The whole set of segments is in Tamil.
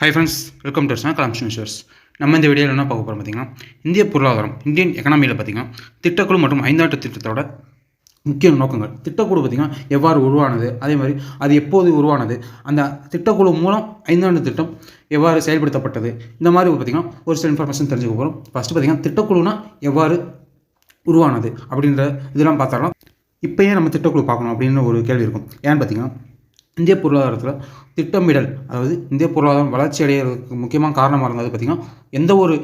ஹை ஃப்ரெண்ட்ஸ் வெல்கம் டு ஸ்னா கலம்ஷன் நம்ம இந்த வீடியோவில் என்ன பார்க்க போகிறோம் பார்த்திங்கன்னா இந்திய பொருளாதாரம் இந்தியன் எக்கனாமியில் பார்த்தீங்கன்னா திட்டக்குழு மற்றும் ஐந்தாண்டு திட்டத்தோட முக்கிய நோக்கங்கள். திட்டக்குழு பார்த்திங்கன்னா எவ்வாறு உருவானது அதே மாதிரி அது எப்போது உருவானது அந்த திட்டக்குழு மூலம் ஐந்தாண்டு திட்டம் எவ்வாறு செயல்படுத்தப்பட்டது இந்த மாதிரி பார்த்திங்கன்னா ஒரு சில இன்ஃபர்மேஷன் தெரிஞ்சுக்க போகிறோம் ஃபஸ்ட்டு பார்த்திங்கன்னா திட்டக்குழுனா எவ்வாறு உருவானது அப்படின்ற இதெல்லாம் பார்த்தாலும் இப்போயே நம்ம திட்டக்குழு பார்க்கணும் அப்படின்னு ஒரு கேள்வி இருக்கும். ஏன்னு பார்த்தீங்கன்னா இந்திய பொருளாதாரத்தில் திட்டமிடல் அதாவது இந்திய பொருளாதாரம் வளர்ச்சி அடைகிறதுக்கு முக்கியமான காரணமாக இருந்தது பார்த்திங்கன்னா எந்த ஒரு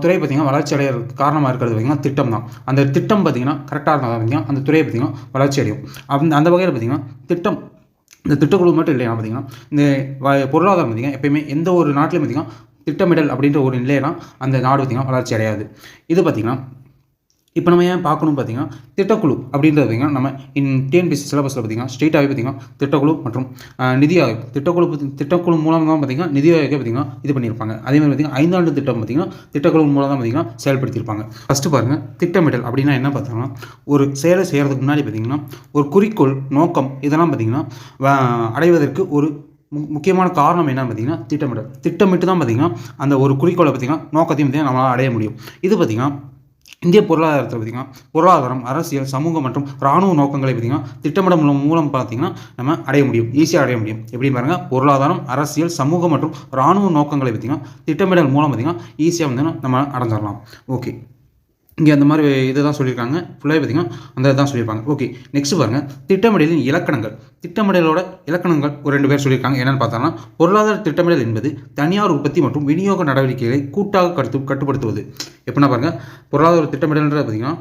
துறை பார்த்திங்கன்னா வளர்ச்சி அடைகிறதுக்கு காரணமாக இருக்கிறது பார்த்திங்கன்னா திட்டம் தான். அந்த திட்டம் பார்த்திங்கன்னா கரெக்டாக இருந்தால் பார்த்திங்கன்னா அந்த துறையை பார்த்திங்கன்னா வளர்ச்சி அடையும். அந்த அந்த வகையில் பார்த்திங்கன்னா திட்டம் இந்த திட்டக்குழு மட்டும் இல்லையா பார்த்திங்கன்னா இந்த வ- பொருளாதாரம் பார்த்திங்கன்னா எப்பயுமே எந்த ஒரு நாட்டிலையும் பார்த்திங்கன்னா திட்டமிடல் அப்படின்ற ஒரு நிலையெல்லாம் அந்த நாடு பார்த்திங்கன்னா வளர்ச்சி அடையாது. இது பார்த்திங்கன்னா இப்போ நம்ம ஏன் பார்க்கணும் பார்த்தீங்கன்னா திட்டக்குழு அப்படின்றது பார்த்தீங்கன்னா நம்ம இன் டிஎன்பிசி சிலபஸில் பார்த்தீங்கன்னா ஸ்ட்ரெயிட்டாகவே பார்த்தீங்கன்னா திட்டக்குழு மற்றும் நிதி ஆயோக் திட்டக்குழு திட்டக்குழு மூலம் தான் பார்த்தீங்கன்னா நிதி ஆயோக்கே பார்த்தீங்கன்னா இது பண்ணியிருப்பாங்க. அதே மாதிரி பார்த்தீங்கன்னா ஐந்தாண்டு திட்டம் பார்த்தீங்கன்னா திட்டக்குழு மூலம் தான் பார்த்தீங்கன்னா செயல்படுத்தியிருப்பாங்க. ஃபஸ்ட்டு பாருங்கள் திட்டமிடல் அப்படின்னா என்ன பார்த்தோம்னா ஒரு செயலை செய்கிறதுக்கு முன்னாடி பார்த்தீங்கன்னா ஒரு குறிக்கோள் நோக்கம் இதெல்லாம் பார்த்தீங்கன்னா அடைவதற்கு ஒரு மு- முக்கியமான காரணம் என்னன்னு பார்த்தீங்கன்னா திட்டமிடல். திட்டமிட்டு தான் பார்த்தீங்கன்னா அந்த ஒரு குறிக்கோளை பார்த்தீங்கன்னா நோக்கத்தையும் பார்த்தீங்கன்னா நம்மளால் அடைய முடியும். இது பார்த்தீங்கன்னா இந்திய பொருளாதாரத்தில் பார்த்திங்கன்னா பொருளாதாரம் அரசியல் சமூகம் மற்றும் இராணுவ நோக்கங்களை பார்த்திங்கன்னா திட்டமிட மூலம் மூலம் பார்த்திங்கன்னா நம்ம அடைய முடியும். ஈஸியாக அடைய முடியும். எப்படி பாருங்கள் பொருளாதாரம் அரசியல் சமூகம் மற்றும் இராணுவ நோக்கங்களை பார்த்திங்கன்னா திட்டமிடல் மூலம் பார்த்திங்கன்னா ஈஸியாக வந்து நம்ம அடைஞ்சிடலாம் ஓகே இங்கே அந்த மாதிரி இதை தான் சொல்லியிருக்காங்க ஃபுல்லாக பார்த்திங்கன்னா அந்த இதான் சொல்லியிருப்பாங்க. ஓகே நெக்ஸ்ட் பாருங்கள் திட்டமிடலின் இலக்கணங்கள். திட்டமிடலோட இலக்கணங்கள் ஒரு ரெண்டு பேர் சொல்லியிருக்காங்க. என்னென்னு பார்த்தோம்னா பொருளாதார திட்டமிடல் என்பது தனியார் உற்பத்தி மற்றும் விநியோக நடவடிக்கைகளை கூட்டாக கட்டு கட்டுப்படுத்துவது. எப்படின்னா பாருங்கள் பொருளாதார திட்டமிடல்ன்றது பார்த்திங்கன்னா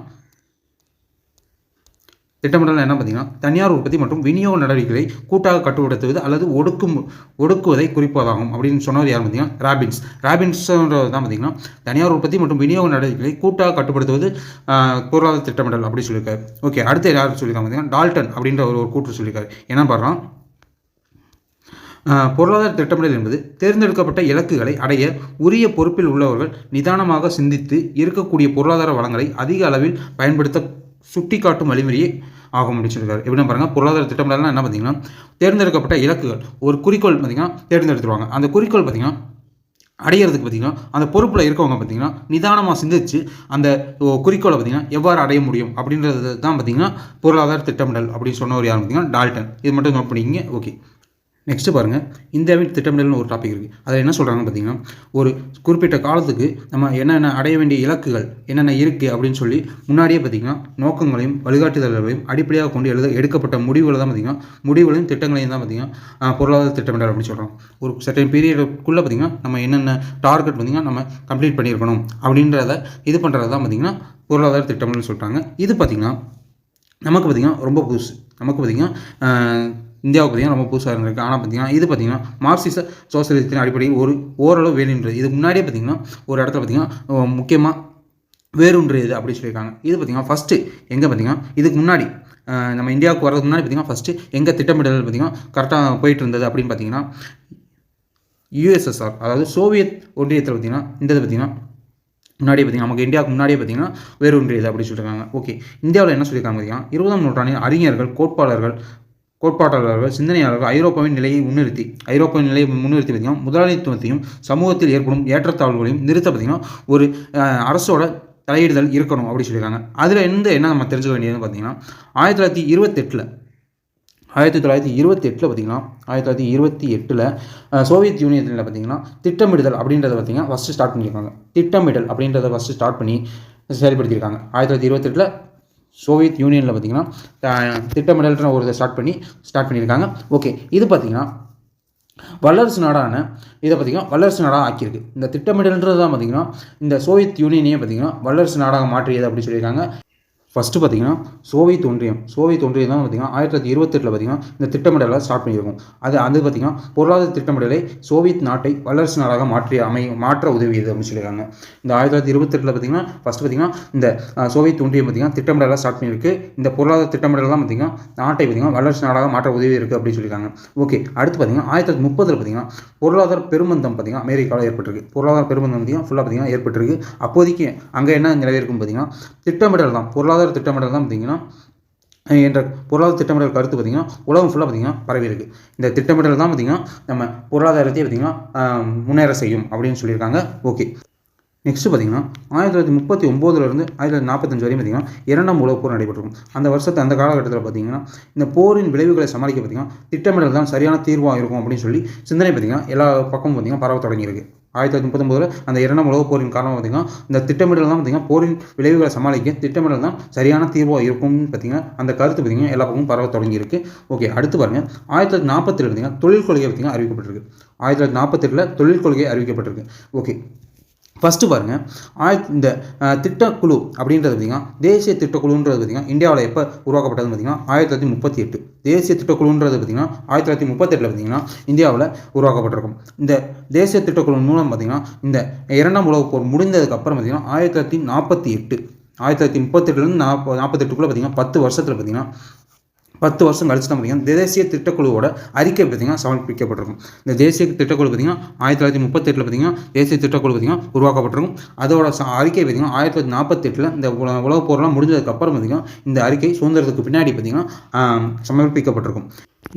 திட்டமிடல் என்ன பார்த்தீங்கன்னா தனியார் உற்பத்தி மற்றும் விநியோக நடவடிக்கைகளை கூட்டாக கட்டுப்படுத்துவது அல்லது ஒடுக்கும் ஒடுக்குவதை குறிப்பதாகும் அப்படின்னு சொன்னவர் யார் பார்த்தீங்கன்னா ராபின்ஸ். ராபின்ஸ்ன்றது தான் பார்த்தீங்கன்னா தனியார் உற்பத்தி மற்றும் விநியோக நடவடிக்கைகளை கூட்டாக கட்டுப்படுத்துவது பொருளாதார திட்டமிடல் அப்படின்னு சொல்லியிருக்காரு. ஓகே அடுத்து யார் சொல்லியிருக்காங்க பார்த்தீங்கன்னா டால்டன் அப்படின்ற ஒரு ஒரு கூற்று சொல்லியிருக்காரு. என்ன பாடுறோம் பொருளாதார திட்டமிடல் என்பது தேர்ந்தெடுக்கப்பட்ட இலக்குகளை அடைய உரிய பொறுப்பில் உள்ளவர்கள் நிதானமாக சிந்தித்து இருக்கக்கூடிய பொருளாதார வளங்களை அதிக அளவில் பயன்படுத்த சுட்டிக்காட்டும் வழிமுறையை ஆகும் அப்படின்னு சொல்லியிருக்காரு. எப்படின்னா பாருங்கள் பொருளாதார திட்டமிடலாம் என்ன பார்த்தீங்கன்னா தேர்ந்தெடுக்கப்பட்ட இலக்குகள் ஒரு குறிக்கோள் பார்த்தீங்கன்னா தேர்ந்தெடுத்துருவாங்க. அந்த குறிக்கோள் பார்த்தீங்கன்னா அடையிறதுக்கு பார்த்தீங்கன்னா அந்த பொறுப்பில் இருக்கவங்க பார்த்தீங்கன்னா நிதானமாக சிந்திச்சு அந்த ஓ, குறிக்கோளை பார்த்தீங்கன்னா எவ்வாறு அடைய முடியும்? அப்படின்றது தான் பார்த்தீங்கன்னா பொருளாதார திட்டமிடல் அப்படின்னு சொன்னவர் யார் பார்த்தீங்கன்னா டால்டன். இது மட்டும் நோட் பண்ணிக்கிங்க. ஓகே. நெக்ஸ்ட் பாருங்கள் இந்தியாவின் திட்டமிடல்னு ஒரு டாபிக் இருக்குது அதில் என்ன சொல்கிறாங்கன்னு பார்த்தீங்கன்னா ஒரு குறிப்பிட்ட காலத்துக்கு நம்ம என்னென்ன அடைய வேண்டிய இலக்குகள் என்னென்ன இருக்குது அப்படின்னு சொல்லி முன்னாடியே பார்த்தீங்கன்னா நோக்கங்களையும் வழிகாட்டுதல்களையும் அடிப்படையாக கொண்டு எழுத எடுக்கப்பட்ட முடிவுகளை தான் பார்த்தீங்கன்னா முடிவுகளையும் திட்டங்களையும் தான் பார்த்தீங்கன்னா பொருளாதார திட்டமிடல் அப்படின்னு சொல்கிறோம் ஒரு சர்டன் பீரியடுக்குள்ளே பார்த்தீங்கன்னா நம்ம என்னென்ன டார்கெட் பார்த்தீங்கன்னா நம்ம கம்ப்ளீட் பண்ணியிருக்கணும் அப்படின்றத இது பண்ணுறது தான் பார்த்தீங்கன்னா பொருளாதார திட்டமிடல்னு சொல்கிறாங்க இது பார்த்தீங்கன்னா நமக்கு பார்த்திங்கன்னா ரொம்ப புதுசு. நமக்கு பார்த்திங்கன்னா இந்தியாவுக்கு பார்த்திங்கன்னா ரொம்ப புதுசாக இருந்திருக்கு. ஆனால் பார்த்திங்கன்னா இது பார்த்திங்கன்னா மார்க்சிச சோசியலிசத்தின் அடிப்படையில் ஒரு ஓரளவு வேணுன்றது இது முன்னாடியே பார்த்திங்கன்னா ஒரு இடத்துல பார்த்திங்கன்னா முக்கியமாக வேறுன்றது அப்படின்னு சொல்லியிருக்காங்க. இது பார்த்திங்கன்னா ஃபஸ்ட்டு எங்கே பார்த்திங்கன்னா இதுக்கு முன்னாடி நம்ம இந்தியாவுக்கு வரதுக்கு முன்னாடி பார்த்திங்கன்னா ஃபஸ்ட்டு எங்கே திட்டமிடல் பார்த்திங்கன்னா கரெக்டாக போயிட்டு இருந்தது அப்படின்னு பார்த்திங்கன்னா யுஎஸ்எஸ்ஆர் அதாவது சோவியத் ஒன்றியத்தில் பார்த்திங்கன்னா இந்த இது பார்த்திங்கன்னா முன்னாடியே பார்த்தீங்கன்னா நமக்கு இந்தியாவுக்கு முன்னாடியே பார்த்தீங்கன்னா வேறு ஒன்றியது அப்படின்னு சொல்லியிருக்காங்க. ஓகே. இந்தியாவில் என்ன சொல்லியிருக்காங்க பார்த்தீங்கன்னா இருபதாம் நூற்றாண்டின் அறிஞர்கள் கோட்பாளர்கள் கோட்பாட்டாளர்கள் சிந்தனையாளர்கள் ஐரோப்பாவின் நிலையை முன்னிறுத்தி ஐரோப்பாவின் நிலையை முன்னிறுத்தி பார்த்தீங்கன்னா முதலாளித்துவத்தையும் சமூகத்தில் ஏற்படும் ஏற்றத்தாழ்வுகளையும் நிறுத்த பார்த்தீங்கன்னா ஒரு அரசோட தலையிடுதல் இருக்கணும் அப்படின்னு சொல்லியிருக்காங்க. அதில் இருந்து என்ன நம்ம தெரிஞ்சுக்க வேண்டியதுன்னு பார்த்தீங்கன்னா ஆயிரத்தி தொள்ளாயிரத்தி இருபத்தெட்டில் ஆயிரத்தி தொள்ளாயிரத்தி இருபத்தி எட்டில் பார்த்தீங்கன்னா ஆயிரத்தி தொள்ளாயிரத்தி இருபத்தி எட்டில் சோவியத் யூனியனில் பார்த்தீங்கன்னா திட்டமிடுதல் அப்படின்றத பார்த்தீங்கன்னா ஃபஸ்ட்டு ஸ்டார்ட் பண்ணியிருக்காங்க. திட்டமிடல் அப்படின்றத ஃபஸ்ட்டு ஸ்டார்ட் பண்ணி செயல்படுத்தியிருக்காங்க. ஆயிரத்தி தொள்ளாயிரத்தி இருபத்தெட்டில் சோவியத் யூனியனில் பார்த்தீங்கன்னா திட்டமிடல்ன்ற ஒரு இதை ஸ்டார்ட் பண்ணி ஸ்டார்ட் பண்ணியிருக்காங்க. ஓகே இது பார்த்தீங்கன்னா வல்லரசு நாடான இதை பார்த்தீங்கன்னா வல்லரசு நாடாக ஆக்கியிருக்கு. இந்த திட்டமிடல்ன்றது தான் பார்த்தீங்கன்னா இந்த சோவியத் யூனியனையே பார்த்தீங்கன்னா வல்லரசு நாடாக மாற்றியது அப்படி சொல்லியிருக்காங்க. ஃபஸ்ட்டு பார்த்தீங்கன்னா சோவியத் ஒன்றியம் சோவியத் ஒன்றியம் தான் பார்த்தீங்கன்னா ஆயிரத்தி தொள்ளாயிரத்தி இருபத்தெட்டில் பார்த்தீங்கன்னா இந்த திட்டமிடலை ஸ்டார்ட் பண்ணியிருக்கும். அது அது பார்த்தீங்கன்னா பொருளாதார திட்டமிடலை சோவியத் நாட்டை வல்லரசு நாடாக மாற்றி அமை மாற்ற உதவியது அப்படின்னு சொல்லியிருக்காங்க. இந்த ஆயிரத்தி தொள்ளாயிரத்தி இருபத்தெட்டில் பார்த்தீங்கன்னா ஃபஸ்ட்டு பார்த்தீங்கன்னா இந்த சோவியத் ஒன்றியம் பார்த்தீங்கன்னா திட்டமிடலாக ஸ்டார்ட் பண்ணியிருக்கு. இந்த பொருளாதார திட்டமிடல் தான் பார்த்தீங்கன்னா நாட்டை பார்த்தீங்கன்னா வல்லரசு நாடாக மாற்ற உதவி இருக்குது அப்படின்னு சொல்லியிருக்காங்க. ஓகே அடுத்து பார்த்தீங்கன்னா ஆயிரத்தி தொள்ளாயிரத்தி முப்பதில் பார்த்தீங்கன்னா பொருளாதார பெருமந்தம் பார்த்தீங்கன்னா அமெரிக்காவில் ஏற்பட்டிருக்கு. பொருளாதார பெருமந்தம் பார்த்தீங்கன்னா ஃபுல்லாக பார்த்தீங்கன்னா ஏற்பட்டிருக்கு. அப்போதைக்கு அங்கே என்ன நிலவிருக்கும் பார்த்தீங்கன்னா திட்டமிடல் தான். பொருளாதார திட்டமிடல் தான் பார்த்திங்கன்னா என்ற பொருளாதார திட்டமிடல் கருத்து பார்த்திங்கன்னா உலகம் ஃபுல்லாக பார்த்திங்கன்னா பரவி இருக்கு. இந்த திட்டமிடல் தான் பார்த்திங்கன்னா நம்ம பொருளாதாரத்தை பார்த்திங்கன்னா முன்னேற செய்யும் அப்படின்னு சொல்லியிருக்காங்க. ஓகே. நெக்ஸ்ட் பார்த்திங்கன்னா ஆயிரத்தி தொள்ளாயிரத்தி முப்பத்தி ஒம்போதுலேருந்து ஆயிரத்தி தொள்ளாயிரத்தி நாற்பத்தஞ்சு வரையும் பார்த்தீங்கன்னா இரண்டாம் உலகப் போர் நடைபெற்றிருக்கும் அந்த வருஷத்தை அந்த காலகட்டத்தில் பார்த்தீங்கன்னா இந்த போரின் விளைவுகளை சமாளிக்க பார்த்தீங்கன்னா திட்டமிடல் தான் சரியான தீர்வாக இருக்கும் அப்படின்னு சொல்லி சிந்தனை பார்த்தீங்கன்னா எல்லா பக்கமும் பார்த்தீங்கன்னா பரவ தொடங்கியிருக்கு. ஆயிரத்தி தொள்ளாயிரத்தி முப்பத்தொம்பதில் அந்த இரண்டாம் உலகப் போரின் காரணமாக பார்த்தீங்கன்னா இந்த திட்டமிடல் தான் பார்த்தீங்கன்னா போரின் விளைவுகளை சமாளிக்க திட்டமிடல் தான் சரியான தீர்வாக இருக்கும்னு பார்த்தீங்கன்னா அந்த கருத்து பார்த்தீங்கன்னா எல்லா பக்கமும் பரவ தொடங்கியிருக்கு. ஓகே அடுத்து பாருங்க. ஆயிரத்தி தொள்ளாயிரத்தி நாற்பத்தில் பார்த்தீங்கன்னா தொழில் கொள்கை பார்த்தீங்கன்னா அறிவிக்கப்பட்டிருக்கு. ஆயிரத்தி தொள்ளாயிரத்தி நாற்பத்தெட்டில் தொழில் கொள்கை அறிவிக்கப்பட்டிருக்கு. ஓகே ஃபஸ்ட்டு பாருங்கள் ஆயிரத்தி இந்த திட்டக்குழு அப்படின்றது பார்த்திங்கன்னா தேசிய திட்டக்குழுன்றது பார்த்திங்கன்னா இந்தியாவில் எப்போ உருவாக்கப்பட்டதுன்னு பார்த்திங்கன்னா ஆயிரத்தி தொள்ளாயிரத்தி முப்பத்தி எட்டு. தேசிய திட்டக்குழுன்றது பார்த்திங்கன்னா ஆயிரத்தி தொள்ளாயிரத்தி முப்பத்தெட்டில் பார்த்திங்கன்னா இந்தியாவில் உருவாக்கப்பட்டிருக்கும். இந்த தேசிய திட்டக்குழு மூலம் பார்த்திங்கன்னா இந்த இரண்டாம் உலகப் போர் முடிந்ததுக்கப்புறம் பார்த்திங்கன்னா ஆயிரத்தி தொள்ளாயிரத்தி நாற்பத்தி எட்டு. ஆயிரத்தி தொள்ளாயிரத்தி முப்பத்தெட்டுலேருந்து நாற்பது நாற்பத்தெட்டுக்குள்ளே பார்த்திங்கன்னா பத்து வருஷத்தில் பார்த்திங்கன்னா பத்து வருஷம் கழிச்சு தான் பார்த்தீங்கன்னா தேசிய திட்டக்குழுவோட அறிக்கை பார்த்தீங்கன்னா சமர்ப்பிக்கப்பட்டிருக்கும். இந்த தேசிய திட்டக்குழு பார்த்தீங்கன்னா ஆயிரத்தி தொள்ளாயிரத்தி முப்பத்தெட்டில் பார்த்தீங்கன்னா தேசிய திட்டக்குழு பார்த்தீங்கன்னா உருவாக்கப்பட்டிருக்கும். அதோட ச- அறிக்கை பார்த்தீங்கன்னா ஆயிரத்தி தொள்ளாயிரத்தி நாற்பத்தெட்டில் இந்த உல- உலகப் முடிஞ்சதுக்கப்புறம் பார்த்தீங்கன்னா இந்த அறிக்கை சுதந்திரத்துக்கு பின்னாடி பார்த்தீங்கன்னா சமர்ப்பிக்கப்பட்டிருக்கும்.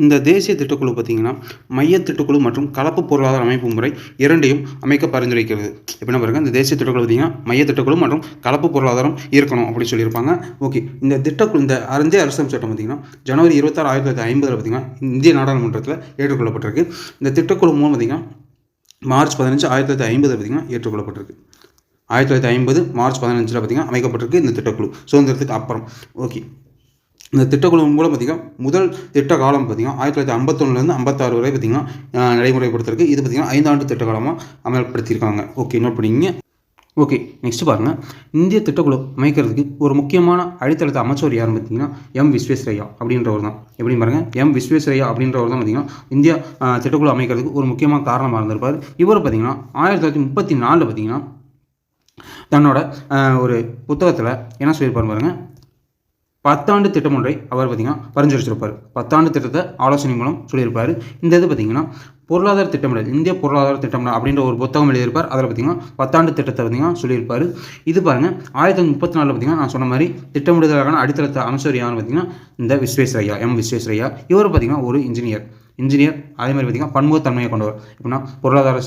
இந்த தேசிய திட்டக்குழு பார்த்திங்கன்னா மைய திட்டக்குழு மற்றும் கலப்பு பொருளாதார அமைப்பு முறை இரண்டையும் அமைக்க பரிந்துரைக்கிறது. எப்படின்னா பாருங்கள் இந்த தேசிய திட்டக்குழு பார்த்தீங்கன்னா மைய திட்டக்குழு மற்றும் கலப்பு பொருளாதாரம் இருக்கணும் அப்படின்னு சொல்லியிருப்பாங்க. ஓகே இந்த திட்டக்குழு இந்த இந்திய அரசியல் சட்டம் பார்த்தீங்கன்னா ஜனவரி இருபத்தாறு ஆயிரத்தி தொள்ளாயிரத்தி ஐம்பதில் பார்த்திங்கன்னா இந்திய நாடாளுமன்றத்தில் ஏற்றுக்கொள்ளப்பட்டிருக்கு. இந்த திட்டக்குழு மூலம் பார்த்திங்கன்னா மார்ச் பதினஞ்சு ஆயிரத்தி தொள்ளாயிரத்தி ஐம்பது பார்த்திங்கன்னா ஏற்றுக்கொள்ளப்பட்டிருக்கு. ஆயிரத்தி தொள்ளாயிரத்தி ஐம்பது மார்ச் பதினஞ்சில் பார்த்தீங்கன்னா அமைக்கப்பட்டிருக்கு இந்த திட்டக்குழு. சுதந்திரத்துக்கு அப்புறம். ஓகே இந்த திட்டக்குழு மூலம் பார்த்திங்கன்னா முதல் திட்ட காலம் பார்த்திங்கன்னா ஆயிரத்தி தொள்ளாயிரத்தி ஐம்பத்தொன்னுலேருந்து ஐம்பத்தாறு வரை பார்த்திங்கன்னா நடைமுறைப்படுத்திருக்கு. இது பார்த்திங்கன்னா ஐந்தாண்டு திட்ட காலமாக அமல்படுத்தியிருக்காங்க. ஓகே நோட் பண்ணிங்க. ஓகே நெக்ஸ்ட் பாருங்கள் இந்திய திட்டக்குழு அமைக்கிறதுக்கு ஒரு முக்கியமான அடித்தளத்தை அமைச்சவர் யாருன்னு பார்த்தீங்கன்னா எம் விஸ்வேஸ்வரையா அப்படின்றவர் தான். எப்படின்னு பாருங்கள் எம் விஸ்வேஸ்வரையா அப்படின்றவர் தான் பார்த்தீங்கன்னா இந்தியா திட்டக்குழு அமைக்கிறதுக்கு ஒரு முக்கியமான காரணமாக இருந்திருப்பார். இவர் பார்த்தீங்கன்னா ஆயிரத்தி தொள்ளாயிரத்தி முப்பத்தி நாலில் பார்த்தீங்கன்னா தன்னோட ஒரு புத்தகத்தில் என்ன சொல்லியிருப்பார் பாருங்கள் பத்தாண்டு திட்டம் ஒன்றை அவர் பார்த்தீங்கன்னா பரிந்துரைச்சிருப்பார் பத்தாண்டு திட்டத்தை ஆலோசனை மூலம் சொல்லியிருப்பார். இந்த இது பார்த்தீங்கன்னா பொருளாதார திட்டமிடல் இந்திய பொருளாதார திட்டமிடல் அப்படின்ற ஒரு புத்தகம் எழுதியிருப்பார். அதில் பார்த்தீங்கன்னா பத்தாண்டு திட்டத்தை பார்த்தீங்கன்னா சொல்லியிருப்பார். இது பாருங்கள் ஆயிரத்தி தொள்ளாயிரத்தி முப்பத்தி நாலில் பார்த்தீங்கன்னா நான் சொன்ன மாதிரி திட்டமிடுதலுக்கான அடித்தளத்தை அமைச்சர் யாருன்னு பார்த்தீங்கன்னா இந்த விஸ்வேஸ்வரையா எம். விஸ்வேஸ்வரையா இவர் பார்த்தீங்கன்னா ஒரு இன்ஜினியர் இன்ஜினியர் அதே மாதிரி பார்த்தீங்கன்னா பன்முகத்தன்மையை கொண்டவர். எப்படின்னா பொருளாதார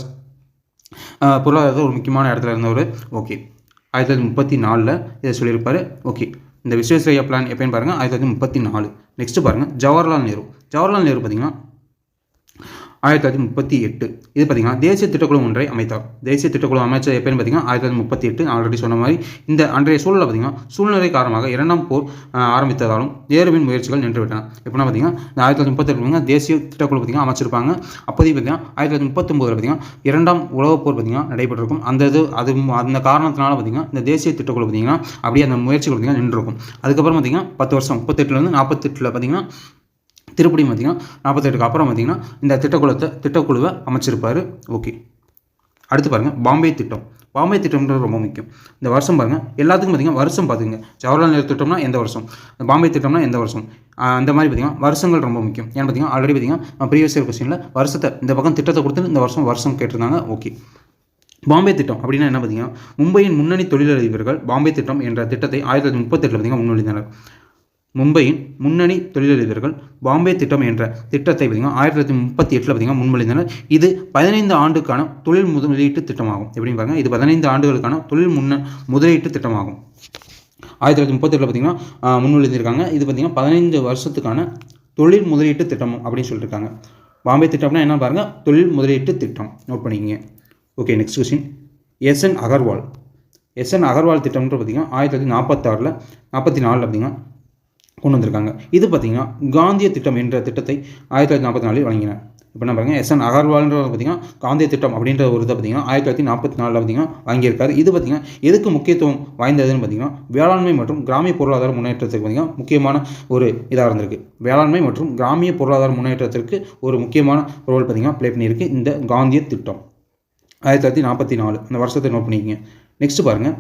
பொருளாதாரத்தில் ஒரு முக்கியமான இடத்துல இருந்தவர். ஓகே. ஆயிரத்தி தொள்ளாயிரத்தி முப்பத்தி நாலில் இதை சொல்லியிருப்பார். ஓகே. இந்த விஸ்வேஸ்வரையா பிளான் எப்போன்னு பாருங்கள் ஆயிரத்தி தொள்ளாயிரத்தி முப்பத்தி நாலு. நெக்ஸ்ட்டு பாருங்கள் ஜவஹர்லால் நேரு. ஜவஹர்லால் நேரு பார்த்திங்கன்னா ஆயிரத்தி தொள்ளாயிரத்தி முப்பத்தி எட்டு. இது பார்த்தீங்கன்னா தேசிய திட்டக்குழு ஒன்றை அமைத்தார். தேசிய திட்டக்குழு அமைச்சர் எப்போன்னு பார்த்தீங்கன்னா ஆயிரத்தி தொள்ளாயிரத்தி முப்பத்தி எட்டு ஆல்ரெடி சொன்ன மாதிரி இந்த அன்றைய சூழலில் பார்த்தீங்கன்னா சூழ்நிலை காரணமாக இரண்டாம் போர் ஆரம்பித்ததாலும் நேருவின் முயற்சிகள் நின்றுவிட்டன. எப்படின்னா பார்த்தீங்கன்னா இந்த ஆயிரத்தி தொள்ளாயிரத்தி முப்பத்தெட்டு பார்த்தீங்கன்னா தேசிய திட்டக்குழு பார்த்தீங்கன்னா அமைச்சிருப்பாங்க. அப்போதைக்கு பார்த்தீங்கன்னா ஆயிரத்தி தொள்ளாயிரத்தி முப்பத்தொம்போதில் பார்த்தீங்கன்னா இரண்டாம் உலகப் போர் பார்த்தீங்கன்னா நடைபெற்றிருக்கும். அந்த இது அது அந்த காரணத்தினால பார்த்தீங்கன்னா இந்த தேசிய திட்டக்குழு பார்த்தீங்கன்னா அப்படியே அந்த முயற்சிகள் பார்த்தீங்கன்னா நின்றுருக்கும். அதுக்கப்புறம் பார்த்தீங்கன்னா பத்து வருஷம் முப்பத்தெட்டுலேருந்து நாற்பத்தெட்டில் பார்த்தீங்கன்னா திருப்படியும் பார்த்தீங்கன்னா நாற்பத்தெட்டுக்கு அப்புறம் பார்த்தீங்கன்னா இந்த திட்டக்குழுத்தை திட்டக்குழுவை அமைச்சிருப்பார். ஓகே. அடுத்து பாருங்கள் பாம்பே திட்டம். பாம்பே திட்டம்ன்றது ரொம்ப முக்கியம். இந்த வருஷம் பாருங்கள் எல்லாத்துக்கும் பார்த்தீங்கன்னா வருஷம் பார்த்துங்க ஜவஹர்லால் நேரு திட்டம்னா எந்த வருஷம்? பாம்பே திட்டம்னா எந்த வருஷம்? அந்த மாதிரி பார்த்தீங்கன்னா வருஷங்கள் ரொம்ப முக்கியம். ஏன்னு பார்த்தீங்கன்னா ஆல்ரெடி பார்த்தீங்கன்னா ப்ரீவியஸ் இயர் கொஸ்டினில் வருஷத்தை இந்த பக்கம் திட்டத்தை கொடுத்து இந்த வருஷம் வருஷம் கேட்டிருந்தாங்க. ஓகே. பாம்பே திட்டம் அப்படின்னா என்ன பார்த்தீங்கன்னா மும்பையின் முன்னணி தொழிலதிபர்கள் பாம்பே திட்டம் என்ற திட்டத்தை ஆயிரத்தி தொள்ளாயிரத்தி முப்பத்தெட்டில் பார்த்தீங்கன்னா முன்மொழிந்தனர் மும்பையின் முன்னணி தொழிலதிபர்கள் பாம்பே திட்டம் என்ற திட்டத்தை பார்த்தீங்கன்னா ஆயிரத்தி தொள்ளாயிரத்தி முப்பத்தி எட்டில் பார்த்தீங்கன்னா முன்மொழிந்தனர். இது பதினைந்து ஆண்டுக்கான தொழில் முதலீட்டு திட்டமாகும். எப்படின்னு பாருங்க இது பதினைந்து ஆண்டுகளுக்கான தொழில் முன்ன முதலீட்டு திட்டமாகும். ஆயிரத்தி தொள்ளாயிரத்தி முப்பத்தெட்டில் பார்த்தீங்கன்னா ஆஹ், முன்மொழிந்திருக்காங்க. இது பார்த்தீங்கன்னா பதினைந்து வருஷத்துக்கான தொழில் முதலீட்டு திட்டம் அப்படின்னு சொல்லியிருக்காங்க பாம்பே திட்டம்னா என்ன பாருங்க தொழில் முதலீட்டு திட்டம். நோட் பண்ணிக்கங்க. Okay next question SN Agarwal. SN Agarwal திட்டம்ன்ற பார்த்தீங்கன்னா ஆயிரத்தி தொள்ளாயிரத்தி நாற்பத்தாறில் நாற்பத்தி நாலில் பார்த்தீங்கன்னா கொண்டு வந்திருக்காங்க இது பார்த்தீங்கன்னா காந்திய திட்டம் என்ற திட்டத்தை ஆயிரத்தி தொள்ளாயிரத்தி நாற்பத்தி நாலில் வழங்கினார் இப்போ என்ன எஸ் எஸ்என் அகர்வால்ன்றது பார்த்தீங்கன்னா காந்திய திட்டம் அப்படின்ற ஒரு இதை பார்த்தீங்கன்னா ஆயிரத்தி தொள்ளாயிரத்தி நாற்பத்தி நாலில் பார்த்தீங்கன்னா வாங்கியிருக்காரு. இது பார்த்தீங்கன்னா எதுக்கு முக்கியத்துவம் வாய்ந்ததுன்னு பார்த்தீங்கன்னா வேளாண்மை மற்றும் கிராமிய பொருளாதார முன்னேற்றத்துக்கு பார்த்தீங்கன்னா முக்கியமான ஒரு இதாக இருந்திருக்கு. வேளாண்மை மற்றும் கிராமிய பொருளாதார முன்னேற்றத்திற்கு ஒரு முக்கியமான ரோல் பார்த்தீங்கன்னா ப்ளே பண்ணியிருக்கு இந்த காந்திய திட்டம். ஆயிரத்தி தொள்ளாயிரத்தி நாற்பத்தி நாலு. அந்த வருஷத்தை நோட் பண்ணிக்கங்க. நெக்ஸ்ட் பாருங்கள்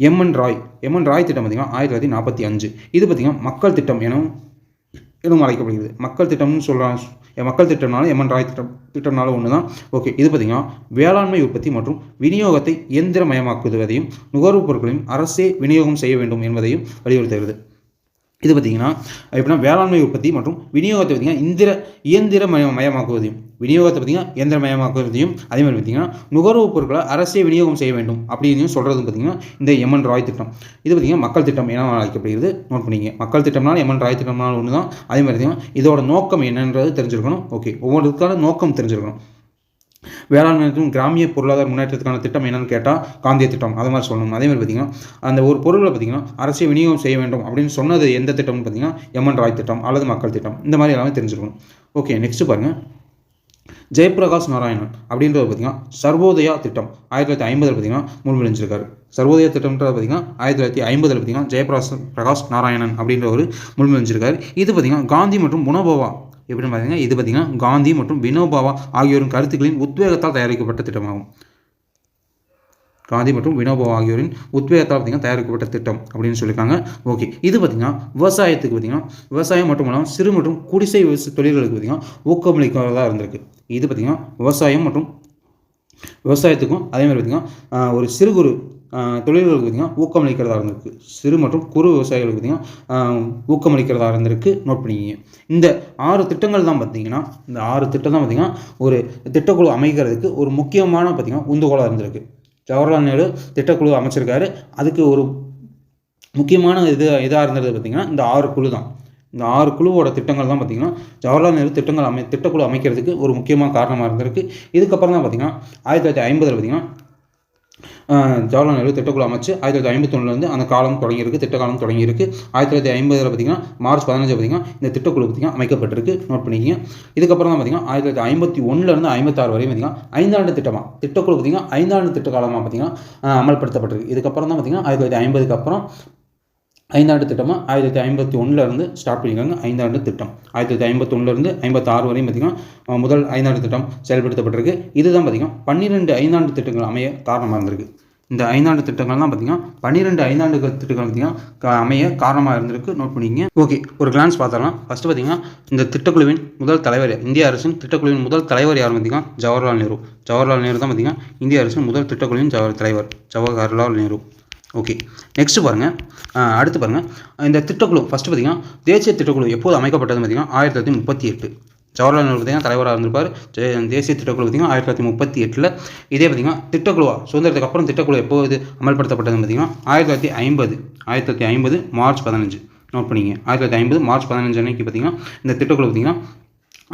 எம்என் ராய் எம்என் ராய் திட்டம் பார்த்தீங்கன்னா ஆயிரத்தி தொள்ளாயிரத்தி நாற்பத்தி அஞ்சு. இது பார்த்தீங்கன்னா மக்கள் திட்டம் எனவும் எனும் அழைக்கப்படுகிறது. மக்கள் திட்டம்னு சொல்கிறாங்க மக்கள் திட்டம்னாலும் எம்என் ராய் திட்டம் திட்டம்னாலும் ஒன்று தான் ஓகே இது பார்த்திங்கன்னா வேளாண்மை உற்பத்தி மற்றும் விநியோகத்தை இயந்திரமயமாக்குவதையும் நுகர்வுப் பொருட்களையும் அரசே விநியோகம் செய்ய வேண்டும் என்பதையும் வலியுறுத்துகிறது. இது பார்த்திங்கன்னா எப்படின்னா வேளாண்மை உற்பத்தி மற்றும் விநியோகத்தை பார்த்திங்கன்னா இந்திர இயந்திர மய மயமாக்குவதையும் விநியோகத்தை பார்த்திங்கன்னா இயந்திர மயமாக்குவதையும் அதே மாதிரி பார்த்திங்கன்னா நுகர்வுப் பொருட்களை அரசே விநியோகம் செய்ய வேண்டும் அப்படின்னு சொல்கிறது பார்த்திங்கன்னா இந்த எம்என் ராய் திட்டம். இது பார்த்திங்கன்னா மக்கள் திட்டம் என அழைக்கப்படுகிறது. நோட் பண்ணிங்க மக்கள் திட்டம்னாலும் எம்என் ராய் திட்டம்னாலும் ஒன்று தான் அதே மாதிரி பார்த்திங்கன்னா இதோட நோக்கம் என்னன்றது தெரிஞ்சிருக்கணும். ஓகே. ஒவ்வொருக்கான நோக்கம் தெரிஞ்சிருக்கணும். வேளாண்மைக்கும் கிராமிய பொருளாதார முன்னேற்றத்துக்கான திட்டம் என்னன்னு கேட்டால் காந்திய திட்டம். அது மாதிரி சொல்லணும். அதே மாதிரி பார்த்தீங்கன்னா அந்த ஒரு பொருளை பார்த்தீங்கன்னா அரசை விநியோகம் செய்ய வேண்டும் அப்படின்னு சொன்னது எந்த திட்டம்னு பார்த்தீங்கன்னா எம்என் ராய் திட்டம் அல்லது மக்கள் திட்டம். இந்த மாதிரி எல்லாமே தெரிஞ்சுக்கணும். ஓகே நெக்ஸ்ட் பாருங்கள் ஜெயபிரகாஷ் நாராயணன் அப்படின்றது பார்த்தீங்கன்னா சர்வோதயா திட்டம் ஆயிரத்தி தொள்ளாயிரத்தி ஐம்பதில் பார்த்தீங்கன்னா முன்மொழிஞ்சிருக்காரு. சர்வோதயா திட்டம்ன்றது பார்த்தீங்கன்னா ஆயிரத்தி தொள்ளாயிரத்தி ஐம்பதில் பார்த்தீங்கன்னா ஜெயபிரகாஷ் பிரகாஷ் நாராயணன் அப்படின்ற ஒரு முன்மொழிஞ்சிருக்காரு. இது பார்த்தீங்கன்னா காந்தி மற்றும் குணபோவா எப்படின்னு பார்த்தீங்கன்னா இது பார்த்தீங்கன்னா காந்தி மற்றும் வினோபாவா ஆகியோரின் கருத்துக்களின் உத்வேகத்தால் தயாரிக்கப்பட்ட திட்டமாகும். காந்தி மற்றும் வினோபா ஆகியோரின் உத்வேகத்தால் பார்த்தீங்கன்னா தயாரிக்கப்பட்ட திட்டம் அப்படின்னு சொல்லியிருக்காங்க. ஓகே இது பார்த்திங்கன்னா விவசாயத்துக்கு பார்த்தீங்கன்னா விவசாயம் மட்டும் இல்லாமல் சிறு மற்றும் குடிசை விவசாய தொழில்களுக்கு பார்த்தீங்கன்னா ஊக்கமளிக்கிறதா இருந்திருக்கு. இது பார்த்திங்கன்னா விவசாயம் மற்றும் விவசாயத்துக்கும் அதே மாதிரி பார்த்தீங்கன்னா ஒரு சிறு குறு தொழில்களுக்கு பார்த்திங்கன்னா ஊக்கமளிக்கிறதா இருந்திருக்கு. சிறு மற்றும் குறு விவசாயிகளுக்கு பார்த்திங்கன்னா ஊக்கமளிக்கிறதா இருந்திருக்கு. நோட் பண்ணிக்கிங்க. இந்த ஆறு திட்டங்கள் தான் பார்த்திங்கன்னா இந்த ஆறு திட்டம் தான் பார்த்திங்கன்னா ஒரு திட்டக்குழு அமைக்கிறதுக்கு ஒரு முக்கியமான பார்த்திங்கன்னா உந்துகோலாக இருந்திருக்கு. ஜவஹர்லால் நேரு திட்டக்குழு அமைச்சிருக்காரு. அதுக்கு ஒரு முக்கியமான இது இதாக இருந்தது பார்த்திங்கன்னா இந்த ஆறு குழு தான். இந்த ஆறு குழுவோட திட்டங்கள் தான் பார்த்திங்கன்னா ஜவஹர்லால் நேரு திட்டங்கள் அமை திட்டக்குழு அமைக்கிறதுக்கு ஒரு முக்கியமான காரணமாக இருந்திருக்கு. இதுக்கப்புறம் தான் பார்த்திங்கன்னா ஆயிரத்தி தொள்ளாயிரத்தி ஐம்பதில் பார்த்திங்கன்னா ஜவஹர்லால் நேரு திட்டக்குழு அமைச்சு ஆயிரத்தி தொள்ளாயிரத்தி ஐம்பத்தொன்னுலேருந்து அந்த காலம் தொடங்கியிருக்கு திட்ட காலம் தொடங்கியிருக்கு. ஆயிரத்தி தொள்ளாயிரத்தி ஐம்பதில் பார்த்திங்கன்னா மார்ச் பதினஞ்சு பார்த்திங்கன்னா இந்த திட்டக்குழு பார்த்திங்கன்னா அமைக்கப்பட்டிருக்கு. நோட் பண்ணிக்கிங்க. இதுக்கப்புறம் தான் பார்த்திங்கன்னா ஆயிரத்தி தொள்ளாயிரத்தி ஐம்பத்தி ஒன்றுலேருந்து ஐம்பத்தாறு வரையும் பார்த்திங்கன்னா ஐந்தாண்டு திட்டமாக திட்டக்குழு பார்த்திங்கன்னா ஐந்தாண்டு திட்ட காலமாக பார்த்திங்கன்னா அமல்படுத்தப்பட்டிருக்கு. இதுக்கப்புறம் தான் பார்த்திங்கன்னா ஆயிரத்தி தொள்ளாயிரத்தி ஐம்பதுக்கு அப்புறம் ஐந்தாண்டு திட்டமாக ஆயிரத்தி தொள்ளாயிரத்தி ஐம்பத்தி ஒன்றுலேருந்து ஸ்டார்ட் பண்ணியிருக்காங்க. ஐந்தாண்டு திட்டம். ஆயிரத்தி தொள்ளாயிரத்தி ஐம்பத்தொன்னுலேருந்து ஐம்பத்தாறு வரையும் பார்த்திங்கன்னா முதல் ஐந்தாண்டு திட்டம் செயல்படுத்தப்பட்டிருக்கு. இதுதான் பார்த்திங்கன்னா பன்னிரெண்டு ஐந்தாண்டு திட்டங்கள் அமைய காரணமாக இருந்திருக்கு. இந்த ஐந்தாண்டு திட்டங்கள் தான் பார்த்திங்கன்னா பன்னிரெண்டு ஐந்தாண்டு திட்டங்கள் பார்த்திங்கன்னா அமைய காரணமாக இருந்திருக்கு. நோட் பண்ணிக்கங்க. ஓகே ஒரு கிளான்ஸ் பார்த்தரலாம் ஃபஸ்ட்டு பார்த்திங்கன்னா இந்த திட்டக்குழுவின் முதல் தலைவர் இந்திய அரசின் திட்டக்குழுவின் முதல் தலைவர் யார் பார்த்திங்கன்னா ஜவஹர்லால் நேரு. ஜவஹர்லால் நேரு தான் பார்த்திங்கன்னா இந்திய அரசின் முதல் திட்டக்குழுவின் ஜவஹர் தலைவர். ஜவஹர்லால் நேரு. ஓகே நெக்ஸ்ட் பாருங்கள் அடுத்து பாருங்கள் இந்த திட்டக்குழு ஃபஸ்ட்டு பார்த்திங்கன்னா தேசிய திட்டக்குழு எப்போது அமைக்கப்பட்டது பார்த்திங்கன்னா ஆயிரத்தி தொள்ளாயிரத்தி முப்பத்தி எட்டு. ஜவஹர்லால் நேரு பார்த்திங்கன்னா தலைவராக இருந்திருப்பார். தேசிய திட்டக்குழு பார்த்திங்கன்னா ஆயிரத்தி தொள்ளாயிரத்தி முப்பத்தி எட்டில். இதே பார்த்திங்கன்னா திட்டக்குழுவா சுதந்திரத்துக்கு அப்புறம் திட்டக்குழு எப்போது அமல்படுத்தப்பட்டது பார்த்திங்கன்னா ஆயிரத்தி தொள்ளாயிரத்தி ஐம்பது. ஆயிரத்தி தொள்ளாயிரத்தி ஐம்பது மார்ச் பதினஞ்சு. நோட் பண்ணிங்க ஆயிரத்தி தொள்ளாயிரத்தி ஐம்பது மார்ச் பதினஞ்சு அன்னைக்கு பார்த்திங்கன்னா இந்த திட்டக்குழு பார்த்திங்கன்னா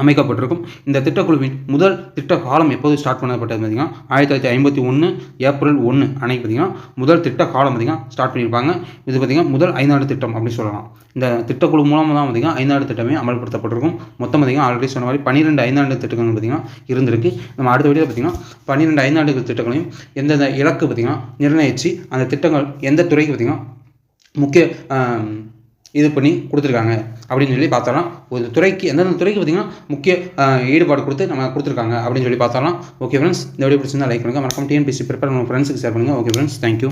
அமைக்கப்பட்டிருக்கும். இந்த திட்டக்குழுவின் முதல் திட்ட காலம் எப்போது ஸ்டார்ட் பண்ணப்பட்டது பார்த்திங்கன்னா ஆயிரத்தி தொள்ளாயிரத்தி ஐம்பத்தி ஒன்று ஏப்ரல் ஒன்று அன்னைக்கு பார்த்திங்கன்னா முதல் திட்ட காலம் பார்த்திங்கன்னா ஸ்டார்ட் பண்ணியிருப்பாங்க. இது பார்த்திங்கன்னா முதல் ஐந்தாண்டு திட்டம் அப்படின்னு சொல்லலாம். இந்த திட்டக்குழு மூலமாக தான் பார்த்திங்கன்னா ஐந்தாண்டு திட்டமே அமல்படுத்தப்பட்டிருக்கும். மொத்தம் பார்த்திங்கன்னா ஆல்ரெடி சொன்ன மாதிரி பன்னிரெண்டு ஐந்தாண்டு திட்டங்கள் பார்த்திங்கன்னா இருந்திருக்கு. நம்ம அடுத்த வீடியோ பார்த்திங்கன்னா பன்னிரெண்டு ஐந்தாண்டு திட்டங்களையும் எந்தெந்த இலக்கு பார்த்திங்கன்னா நிர்ணயித்து அந்த திட்டங்கள் எந்த துறைக்கு பார்த்திங்கன்னா முக்கிய இது பண்ணி கொடுத்துருக்காங்க. அப்படின்னு சொல்லி பார்த்தோம்னா ஒரு துறைக்கு எந்தெந்த துறைக்கு பார்த்திங்கன்னா முக்கிய ஈடுபாடு கொடுத்து நம்ம கொடுத்துருக்காங்க அப்படின்னு சொல்லி பார்த்தோம்னா ஓகே ஃப்ரெண்ட்ஸ் இந்த வீடியோ பிடிச்சிருந்தா லைக் பண்ணுங்கள் மறக்காம டிஎன்பிசி ப்ரிப்பேர் பண்ணுங்கள் ஃப்ரெண்ட்ஸுக்கு ஷேர் பண்ணுங்கள் ஓகே ஃப்ரெண்ட்ஸ் தேங்க்யூ